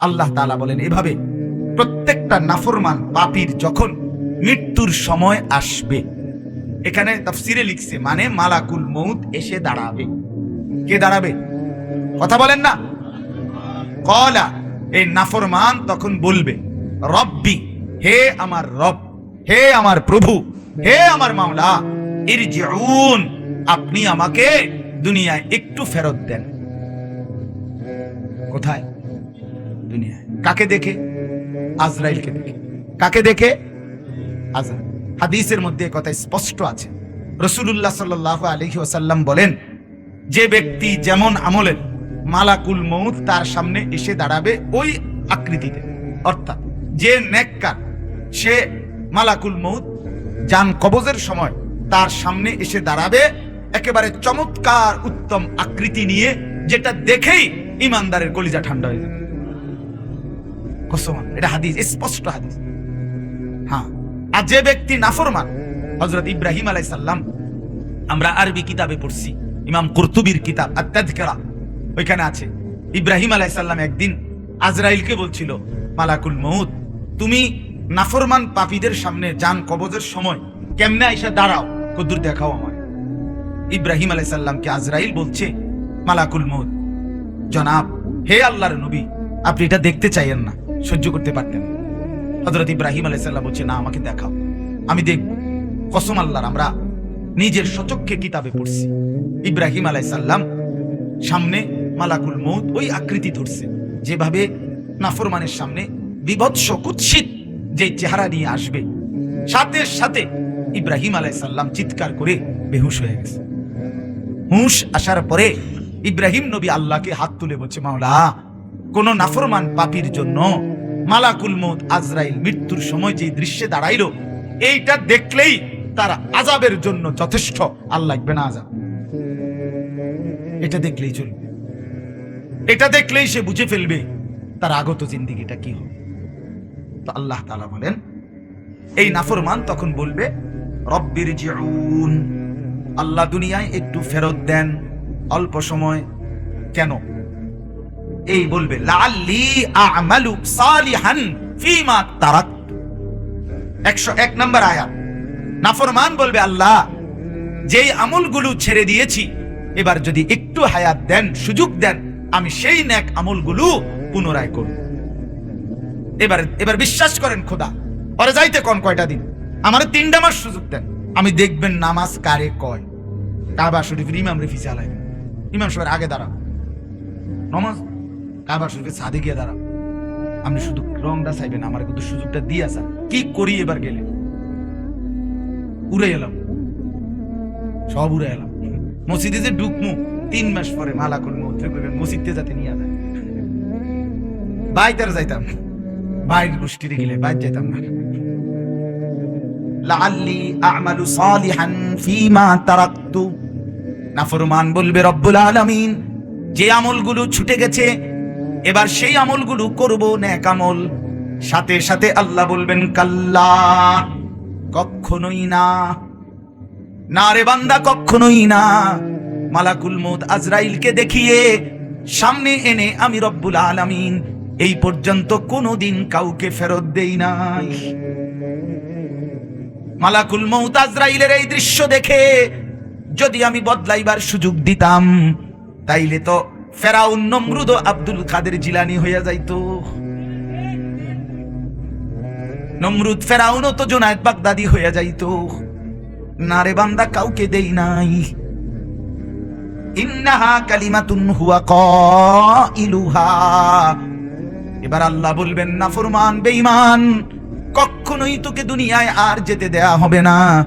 আল্লাহ তাআলা বলেন এভাবে প্রত্যেকটা নাফরমান পাপীর যখন মৃত্যুর সময় আসবে, এখানে তাফসিরে লিখছে মানে মালাকুল মৌত এসে দাঁড়াবে। কে দাঁড়াবে? কথা বলেন না। কলা, এই নাফরমান তখন বলবে, রব্বি, হে আমার রব, হে আমার প্রভু, হে আমার মাওলা, ইরজিউন, আপনি আমাকে দুনিয়ায় একটু ফেরত দেন। কোথায়? দুনিয়ায়। কাকে দেখে? আজরাইলকে দেখে। কাকে দেখে? হাদিসের মধ্যে কথা স্পষ্ট আছে। সাল্লাহ আলহি বলেন, যে ব্যক্তি যেমন আমলের মালাকুল মৌত তার সামনে এসে দাঁড়াবে ওই আকৃতিতে। অর্থাৎ যে নেককার, সে মালাকুল মৌত যান কবজের সময় তার সামনে এসে দাঁড়াবে, একেবারে চমৎকার উত্তম আকৃতি নিয়ে, যেটা দেখেই ইমানদারের কলিজা ঠান্ডা হয়ে যাবে। এটা হাদিস স্পষ্ট হাদিস। হ্যাঁ আর যে ব্যক্তি নাফরমান হজরত ইব্রাহিম আলাইসাল্লাম আমরা আরবি কিতাবে পড়ছি, ইমাম কিতাব ওইখানে আছে। ইব্রাহিম আলাইসাল্লাম একদিন আজরাইলকে বলছিল, মালাকুল মৌত তুমি নাফরমান পাপীদের সামনে যান কবজের সময় কেমনে আইসা দাঁড়াও? কদ্দুর দেখাও আমার ইব্রাহিম আলাইসাল্লামকে আজরাইল বলছে, মালাকুল মৌত জনাব, হে আল্লাহর নবী, আপনি এটা দেখতে চাইয়েন না। সহ্য করতে পারতেন। হজরত ইব্রাহিম আলাইসাল্লাম বলছে, না, আমাকে দেখাও। আমি দেখব। কসম আল্লাহর, আমরা নিজের সচক্ষে কিতাবে পড়ছি। ইব্রাহিম আলাইসাল্লাম সামনে মালাকুল মৌত ওই আকৃতি ধরছে, যেভাবে নাফরমানের সামনে বিভৎস, কুৎসিত যে চেহারা নিয়ে আসবে। সাথে সাথে ইব্রাহিম আলাইসাল্লাম চিৎকার করে বেহুশ হয়ে গেছে। হুঁশ আসার পরে ইব্রাহিম নবী আল্লাহকে হাত তুলে বলছে, মাওলা কোন নাফরমান পাপির জন্য মালাকুল মৌত আজরাইল মৃত্যুর সময় যে দৃশ্যে দাঁড়াইলো, এইটা দেখলেই তার আজাবের জন্য যথেষ্ট। আর লাগবে না আজাব এটা দেখলেই চলবে। এটা দেখলেই সে বুঝে ফেলবে তার আগত জিন্দিগিটা কি হবে। তো আল্লাহ তালা বলেন, এই নাফরমান তখন বলবে রব্বির আল্লাহ দুনিয়ায় একটু ফেরত দেন, অল্প সময়। কেন? এই বলবে লাল্লি আমালু সালিহান ফিমা তারাক্তু। 101 নম্বর আয়াত নাফরমান বলবে, আল্লাহ, যেই আমলগুলো ছেড়ে দিয়েছি, এবার যদি একটু হায়াত দেন, সুযোগ দেন, আমি সেই নেক আমলগুলো পুনরায় করব। এবার এবার বিশ্বাস করেন খোদা, পরে যাইতে কোন কয়টা দিন। আমার তিনটা মাস সুযোগ দেন। আমি দেখবেন নামাজ কারে কয়। কাবা শরীফের ইমাম রেফি চালাই ইমাম সাহেবের আগে দাঁড়াও নমাজ কাবা শরীফের সাদে গিয়ে আপনি শুধু রংটা চাইবেন, আমার কিন্তু সুযোগটা দিয়ে আসা। কি করি এবার গেলে? উড়ে এলাম। সব উড়ে এলাম। মসজিদে যে ঢুকমু, তিন মাস পরে মালা মসজিদে যাতে নিয়ে বাইতার যাইতাম বাইর গোষ্ঠীতে গেলে বাইর যাইতাম না। লাআল্লি আ'মালু সালিহান নাফরমান বলবে রব্বুল আলামিন, যে আমলগুলো ছুটে গেছে এবার সেই আমলগুলো করব নেক আমল। সাথে সাথে আল্লাহ বলবেন, কাল্লা কখনোই না। না রে বান্দা কখনোই না। মালাকুল মৌত আজরাইলকে দেখিয়ে সামনে এনে আমি রব্বুল আলামিন এই পর্যন্ত কোনোদিন কাউকে ফেরত দেই নাই। মালাকুল মৌত আজরাইলের এই দৃশ্য দেখে যদি আমি বদলাইবার সুযোগ দিতাম, তাইলে তো ফেরাউন নমরুদ আব্দুল কাদের জিলানি হইয়া যাইতো। নমরুদ ফেরাউনও তো জোনায়েদ বাগদাদি হইয়া যাইতো। না রে বান্দা কাউকে দেই নাই। ইন্নাহা কালিমাতুন হুয়া কাইলুহা। এবার আল্লাহ বলবেন, না ফরমান, বেঈমান, কখনোই তোকে দুনিয়ায় আর যেতে দেয়া হবে না।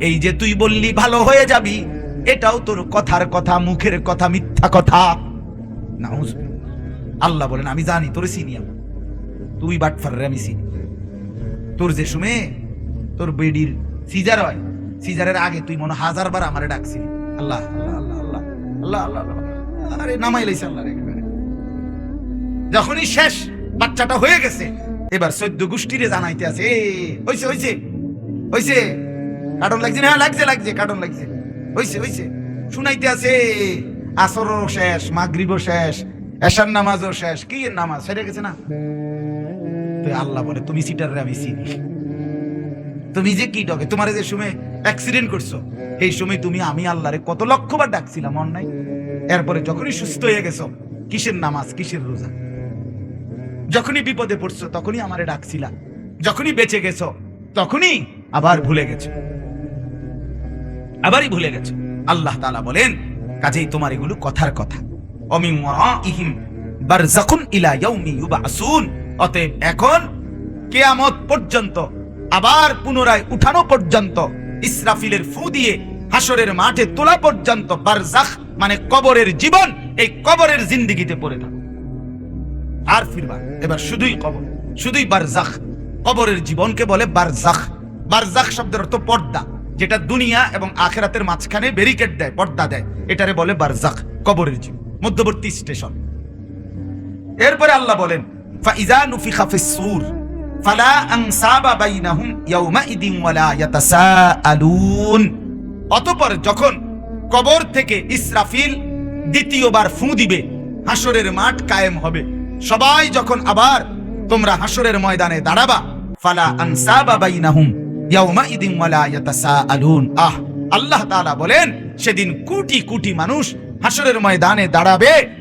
এই যে তুই বললি, ভালো হয়ে যাবি, এটাও তোর কথার কথা, মুখের কথা, মিথ্যা কথা। নাউজুবিল্লাহ। আল্লাহ বলেন, আমি জানি, তোর চিনি আমি। তুই বাটফার আমি চিনি। তোর যে শুমে তোর বেডির সিজার হয়, সিজারের আগে তুই মনে হাজার বার আমারে আল্লাহ আল্লাহ আল্লাহ আল্লাহ আল্লাহ আল্লাহ আল্লাহ আরে, নামাই লাইছে আল্লাহ একেবারে। যখনই শেষ, বাচ্চাটা হয়ে গেছে, এবার সদ্য গোষ্ঠীরে জানাইতে আছে, এ, হইছে হইছে হইছে। কার্টন লাগছে না? লাগছে লাগছে, কার্টন লাগছে। হইছে হইছে। শুনাইতে আছে আসরও শেষ, মাগরিবও শেষ, এশার নামাজও শেষ। কি নামাজ? সেরে গেছে না? তো আল্লাহ বলে, তুমি সিটারে আমি চিনি। তুমি যে কি ডকে তোমার যে সময় অ্যাক্সিডেন্ট করছ এই সময় তুমি, আমি আল্লাহরে কত লক্ষবার ডাকছিলাম, অন্যায়। এরপরে যখনই সুস্থ হয়ে গেছো, কিসের নামাজ, কিসের রোজা? যখনই বিপদে পড়ছো, তখনই আমারে ডাকছিলা। যখনই বেঁচে গেছো, তখনই আবার ভুলে গেছো। আবারই ভুলে গেছো। আল্লাহ তাআলা বলেন কাজেই তোমার এগুলো কথার কথা। অতএব এখন কিয়ামত পর্যন্ত, আবার পুনরায় উঠানো পর্যন্ত, ইসরাফিলের ফু দিয়ে হাসরের মাঠে তোলা পর্যন্ত বারজাখ মানে কবরের জীবন এই কবরের জিন্দিগিতে পড়ে থাকো। আর এবার শুধুই কবর, শুধুই বারজাখ কবরের জীবনকে বলে বারজাখ বারজাখ শব্দের অর্থ পর্দা। যেটা দুনিয়া এবং আখেরাতের মাঝখানে ব্যারিকেড দেয়, পর্দা দেয়। এটারে বলে বারজাখ, কবরের জীবন মধ্যবর্তী স্টেশন। এরপরে আল্লাহ বলেন, ফাইজা নুফিখা ফিস সূর, ফালা আনসাবা বাইনাহুম ইয়াউমাইদিন ওয়ালা ইয়াতাসাআলুন। অতঃপর যখন কবর থেকে ইসরাফিল দ্বিতীয়বার ফু দিবে হাসরের মাঠ কায়েম হবে। সবাই যখন আবার তোমরা হাসরের ময়দানে দাঁড়াবা, ফালা আনসাবা বাইনাহুম আহ আল্লাহ বলেন সেদিন কুটি কোটি মানুষ হাসরের ময়দানে দাঁড়াবে।